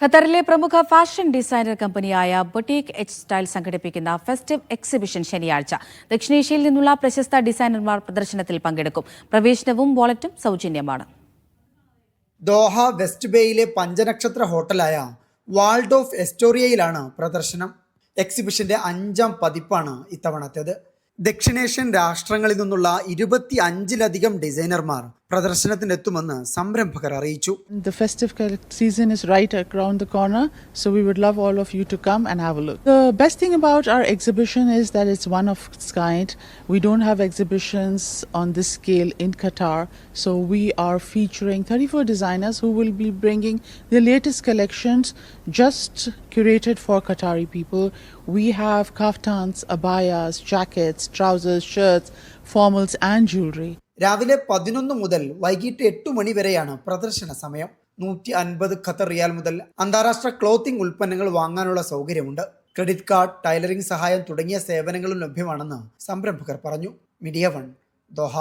ഖത്തറിലെ പ്രമുഖ fashion designer കമ്പനിയായ ബൊട്ടീക് എച്ച് സ്റ്റൈൽ സംഘടിപ്പിക്കുന്ന ഫെസ്റ്റീവ് എക്സിബിഷൻ ശനിയാഴ്ച. ദക്ഷിണേഷ്യയിൽ നിന്നുള്ള പ്രശസ്ത ഡിസൈനർമാർ പ്രദർശനത്തിൽ പങ്കെടുക്കും. പ്രവേശനവും വാലറ്റും സൗജന്യമാണ്. ദോഹ വെസ്റ്റ് ബേയിലെ പഞ്ചനക്ഷത്ര ഹോട്ടലായ വാൾഡ് ഓഫ് എസ്റ്റോറിയയിലാണ് പ്രദർശനം. എക്സിബിഷന്റെ അഞ്ചാം പതിപ്പാണ് ഇത്തവണത്തേത്. ദക്ഷിണേഷ്യൻ രാഷ്ട്രങ്ങളിൽ നിന്നുള്ള ഇരുപത്തി അഞ്ചിലധികം ഡിസൈനർമാർ പ്രദർശനത്തിനെത്തുമെന്ന് സംരംഭകർ അറിയിച്ചു The festive col- season is right around the corner, so we would love all of you to come and have a look. The best thing about our exhibition is that it's one of its kind. We don't have exhibitions on this scale in Qatar, so we are featuring 34 designers who will be bringing the latest collections just curated for Qatari people. We have kaftans, abayas, jackets, trousers, shirts, formals, and jewelry. രാവിലെ പതിനൊന്ന് മുതൽ വൈകിട്ട് എട്ട് മണി വരെയാണ് പ്രദർശന സമയം. നൂറ്റി അൻപത് ഖത്തർ റിയാൽ മുതൽ അന്താരാഷ്ട്ര ക്ലോത്തിംഗ് ഉൽപ്പന്നങ്ങൾ വാങ്ങാനുള്ള സൗകര്യമുണ്ട്. ക്രെഡിറ്റ് കാർഡ് ടൈലറിംഗ് സഹായം തുടങ്ങിയ സേവനങ്ങളും ലഭ്യമാണെന്ന് സംരംഭകർ പറഞ്ഞു. Media One Doha.